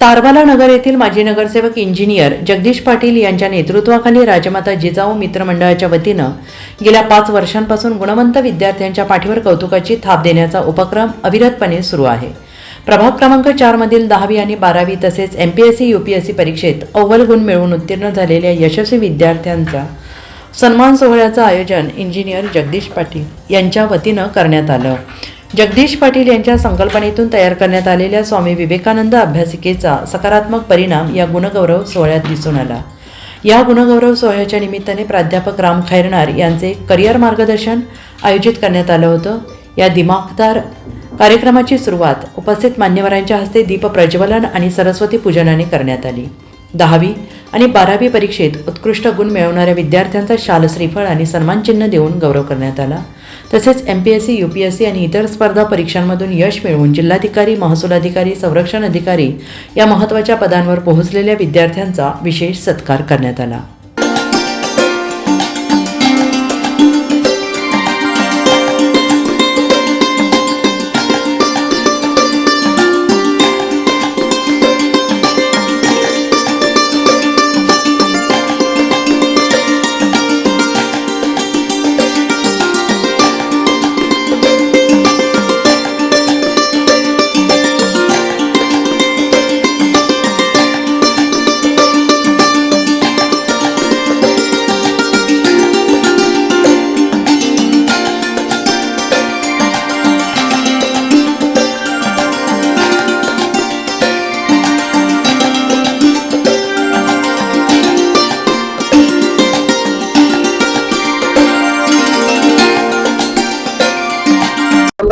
तारवाला नगर येथील माजी नगरसेवक इंजिनियर जगदीश पाटील यांच्या नेतृत्वाखाली राजमाता जिजाऊ मित्रमंडळाच्या वतीनं गेल्या पाच वर्षांपासून गुणवंत विद्यार्थ्यांच्या पाठीवर कौतुकाची थाप देण्याचा उपक्रम अविरतपणे सुरू आहे. प्रभाग क्रमांक चारमधील दहावी आणि बारावी तसेच M P S C U P S C परीक्षेत अव्वल गुण मिळवून उत्तीर्ण झालेल्या यशस्वी विद्यार्थ्यांचा सन्मान सोहळ्याचं आयोजन इंजिनियर जगदीश पाटील यांच्या वतीनं करण्यात आलं. जगदीश पाटील यांच्या संकल्पनेतून तयार करण्यात आलेल्या स्वामी विवेकानंद अभ्यासिकेचा सकारात्मक परिणाम या गुणगौरव सोहळ्यात दिसून आला. या गुणगौरव सोहळ्याच्या निमित्ताने प्राध्यापक राम खैरनार यांचे करिअर मार्गदर्शन आयोजित करण्यात आलं होतं. या दिमाखदार कार्यक्रमाची सुरुवात उपस्थित मान्यवरांच्या हस्ते दीप प्रज्वलन आणि सरस्वती पूजनाने करण्यात आली. दहावी आणि बारावी परीक्षेत उत्कृष्ट गुण मिळवणाऱ्या विद्यार्थ्यांचा शाल श्रीफळ आणि सन्मानचिन्ह देऊन गौरव करण्यात आला. तसेच M P S C U P S C आणि इतर स्पर्धा परीक्षांमधून यश मिळवून जिल्हाधिकारी महसूल अधिकारी संरक्षण अधिकारी या महत्त्वाच्या पदांवर पोहोचलेल्या विद्यार्थ्यांचा विशेष सत्कार करण्यात आला.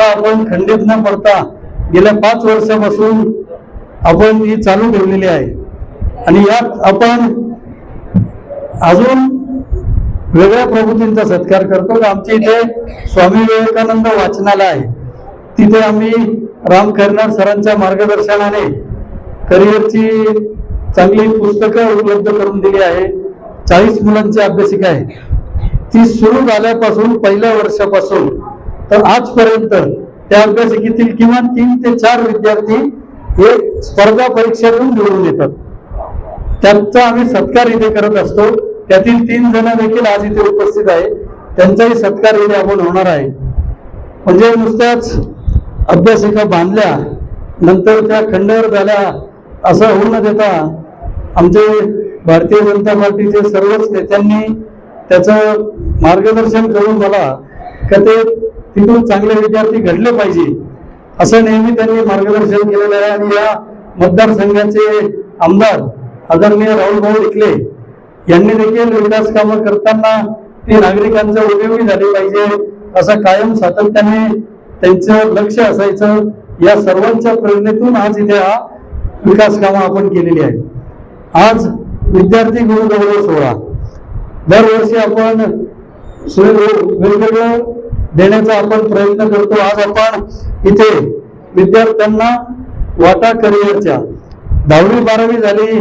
आता आपण खंडित न पडता गेल्या पाच वर्षापासून आपण ही चालू ठेवलेली आहे. आणि यात आपण अजून वेगळ्या प्रभूतींचा सत्कार करतो. आमच्या इथे स्वामी विवेकानंद वाचनालय आहे. तिथे आम्ही राम खैरनार सरांच्या मार्गदर्शनाने करिअरची चांगली पुस्तकं उपलब्ध करून दिली आहे. चाळीस मुलांची अभ्यासिका आहे. ती सुरू झाल्यापासून पहिल्या वर्षापासून तर आजपर्यंत त्या अभ्यासिकेतील किमान तीन ते चार विद्यार्थी हे स्पर्धा परीक्षेतून निवडून येतात. त्यांचा आम्ही सत्कार इथे करत असतो. त्यातील तीन जण देखील आज इथे उपस्थित आहे. त्यांचाही सत्कार इथे आपण होणार आहे. म्हणजे नुसत्याच अभ्यासिका बांधल्या नंतर त्या खंडावर झाल्या असं होऊ न देता आमचे भारतीय जनता पार्टीचे सर्वच नेत्यांनी त्याचं मार्गदर्शन करून मला का ते तिथून चांगले विद्यार्थी घडले पाहिजे असं नेहमी त्यांनी मार्गदर्शन केलेलं आहे. आणि या मतदारसंघाचे आमदार आदरणीय राहुल भाऊ इकले यांनी देखील विकास कामं करताना ती नागरिकांचं उपयोगी झाली पाहिजे असं कायम सातत्याने त्यांचं लक्ष असायचं. या सर्वांच्या प्रेरणेतून आज इथे हा विकास कामं आपण केलेली आहे आज विद्यार्थी गुरुगौरव सोहळा. दरवर्षी आपण वेगवेगळं देण्याचा आपण प्रयत्न करतो. आज आपण इथे विद्यार्थ्यांना वाटा करिअरच्या. दहावी बारावी झाली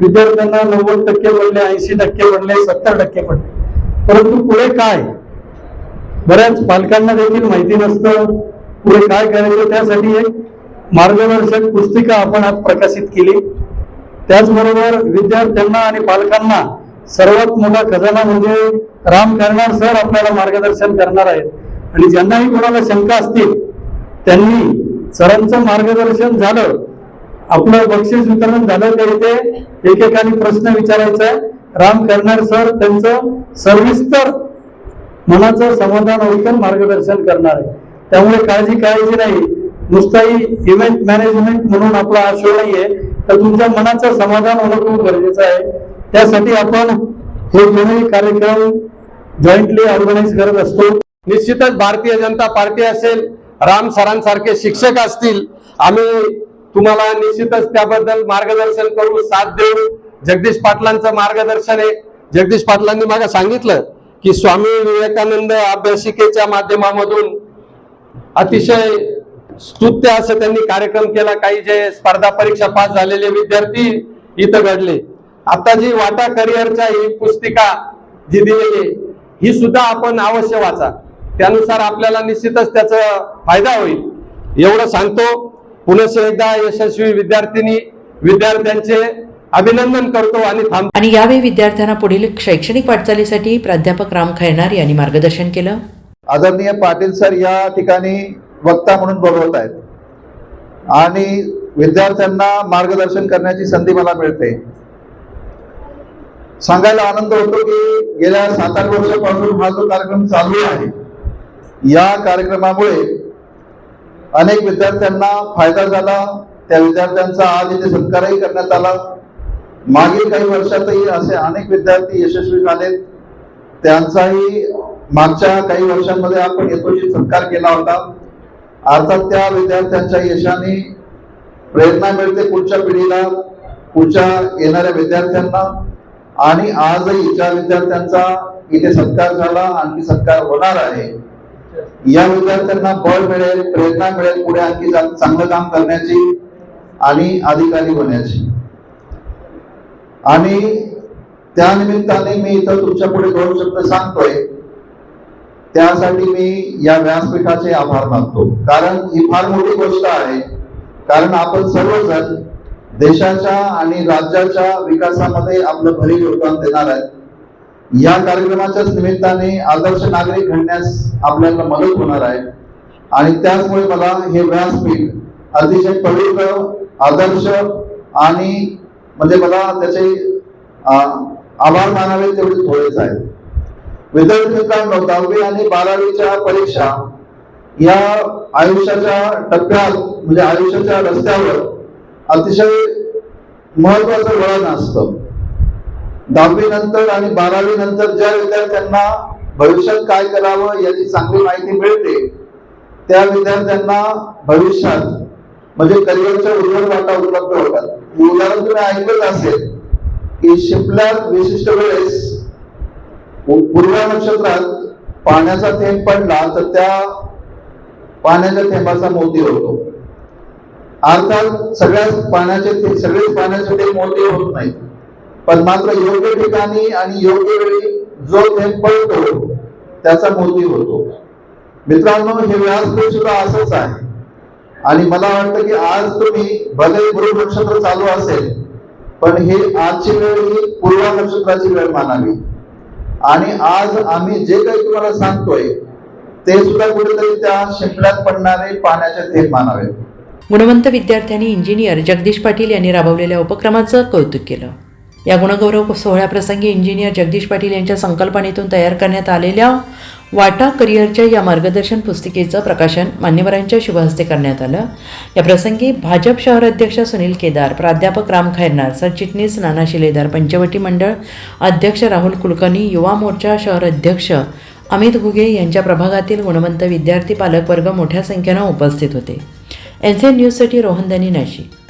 विद्यार्थ्यांना नव्वद टक्के पडले ऐंशी टक्के पडले सत्तर टक्के पडले. परंतु पुढे काय? बऱ्याच पालकांना देखील माहिती नसतं. पुढे काय करायचं? त्यासाठी एक मार्गदर्शक पुस्तिका आपण आज प्रकाशित केली. त्याचबरोबर विद्यार्थ्यांना आणि पालकांना सर्वात मोठा खजाना म्हणजे राम करणार सर आपल्याला मार्गदर्शन करणार आहेत. आणि ज्यांनाही कोणाला शंका असतील त्यांनी सरांचं मार्गदर्शन झालं. आपलं बक्षीस वितरण झालं तर इथे? एकेकाने प्रश्न विचारायचा. आहे राम करणार सर त्यांचं सविस्तर मनाचं समाधान ऐकून मार्गदर्शन करणार आहे. त्यामुळे काळजी काळजी नाही. नुसताही इव्हेंट मॅनेजमेंट म्हणून आपला हा शो नाहीये तर तुमच्या मनाचं समाधान होणं खूप गरजेचं आहे. त्यासाठी आपण हे दोन्ही कार्यक्रम जॉईंटली ऑर्गनाईज करत असतो. निश्चितच भारतीय जनता पार्टी असेल राम सरांसारखे शिक्षक असतील आम्ही तुम्हाला निश्चितच त्याबद्दल मार्गदर्शन करू साथ देऊ जगदीश पाटलांचं मार्गदर्शन आहे. जगदीश पाटलांनी मला सांगितलं की स्वामी विवेकानंद अभ्यासिकेच्या माध्यमामधून अतिशय स्तुत्य असं त्यांनी कार्यक्रम केला. काही जे स्पर्धा परीक्षा पास झालेले विद्यार्थी इथं घडले. आता जी वाटा करिअरच्या ही पुस्तिका जी दिलेली आहे, ही सुद्धा आपण अवश्य वाचा. त्यानुसार आपल्याला निश्चितच त्याचा फायदा होईल. एवढं सांगतो पुनश्च एकदा यशस्वी विद्यार्थिनी विद्यार्थ्यांचे अभिनंदन करतो आणि थांबतो आणि यावेळी विद्यार्थ्यांना पुढील शैक्षणिक वाटचालीसाठी प्राध्यापक राम खैरनार यांनी मार्गदर्शन केलं. आदरणीय पाटील सर या ठिकाणी वक्ता म्हणून बोलवत आहेत. आणि विद्यार्थ्यांना मार्गदर्शन करण्याची संधी मला मिळते. सांगायला आनंद होतो की गेल्या सात आठ वर्षापासून हा जो कार्यक्रम चालू आहे या कार्यक्रमामुळे अनेक विद्यार्थ्यांना फायदा झाला. त्या विद्यार्थ्यांचा आज इथे सत्कारही करण्यात आला. मागील काही वर्षातही असे अनेक विद्यार्थी यशस्वी झालेत. त्यांचाही मागच्या काही वर्षांमध्ये आपण यथोचित सत्कार केला होता. अर्थात त्या विद्यार्थ्यांच्या यशाने प्रेरणा मिळते पुढच्या पिढीला पुढच्या येणाऱ्या विद्यार्थ्यांना. आणि आजही ज्या विद्यार्थ्यांचा इथे सत्कार झाला आणखी सत्कार होणार आहे या विद्यार्थ्यांना बळ मिळेल प्रेरणा मिळेल पुढे आणखी चांगलं काम करण्याची आणि अधिकारी होण्याची. आणि त्या निमित्ताने मी इथं तुमच्यापुढे दोन शब्द सांगतोय. त्यासाठी मी या व्यासपीठाचे आभार मानतो. कारण ही फार मोठी गोष्ट आहे. कारण आपण सर्वजण देशाच्या आणि राज्याच्या विकासामध्ये आपलं भरीव योगदान देणार आहे या कार्यक्रमाच्याच निमित्ताने आदर्श नागरिक घडण्यास आपल्याला मदत होणार आहे. आणि त्याचमुळे मला हे व्यासपीठ अतिशय पवित्र आदर्श आणि म्हणजे मला त्याचे आभार मानावे तेवढे थोडेच आहेत. विद्यार्थी मित्रांनो दहावी आणि बारावीच्या परीक्षा या आयुष्याच्या टप्प्यात म्हणजे आयुष्याच्या रस्त्यावर अतिशय महत्वाचं वळण असतं. दहावी नंतर आणि बारावी नंतर ज्या विद्यार्थ्यांना भविष्यात काय करावं याची चांगली माहिती मिळते त्या विद्यार्थ्यांना भविष्यात म्हणजे करिअरच्या उज्ज्वल वाटा उपलब्ध होतात. उदाहरण तुम्ही ऐकत असेल की शिपल्यात विशिष्ट वेळेस पूर्व नक्षत्रात पाण्याचा थेंब पडला तर त्या पाण्याच्या थेंबाचा मोती होतो. अर्थात सगळ्याच पाण्याचे सगळेच पाण्याचे थेंब मोती होत नाहीत. पण मात्र योग्य ठिकाणी आणि योग्य वेळी जो थेंब पडतो त्याचा मोती होतो. मित्रांनो हे व्यासपीठ सुद्धा असंच आहे. आणि मला वाटतं की आज तुम्ही भले गुरु नक्षत्र चालू असेल पण हे आजची वेळ ही पूर्वा नक्षत्राची वेळ मानावी. आणि आज आम्ही जे काही तुम्हाला सांगतोय ते सुद्धा कुठेतरी त्या शिंपल्यात पडणारे पाण्याचे थेंब मानावे गुणवंत विद्यार्थ्यांनी इंजिनियर जगदीश पाटील यांनी राबवलेल्या उपक्रमाचं कौतुक केलं. या गुणगौरव सोहळ्याप्रसंगी इंजिनियर जगदीश पाटील यांच्या संकल्पनेतून तयार करण्यात आलेल्या वाटा करिअरच्या या मार्गदर्शन पुस्तिकेचं प्रकाशन मान्यवरांच्या शुभहस्ते करण्यात आलं. या प्रसंगी भाजप शहर अध्यक्ष सुनील केदार प्राध्यापक राम खैरनार सरचिटणीस नाना शिलेदार पंचवटी मंडळ अध्यक्ष राहुल कुलकर्णी युवा मोर्चा शहर अध्यक्ष अमित घुगे यांच्या प्रभागातील गुणवंत विद्यार्थी पालकवर्ग मोठ्या संख्येनं उपस्थित होते. एन न्यूजसाठी रोहन दानी नाशिक.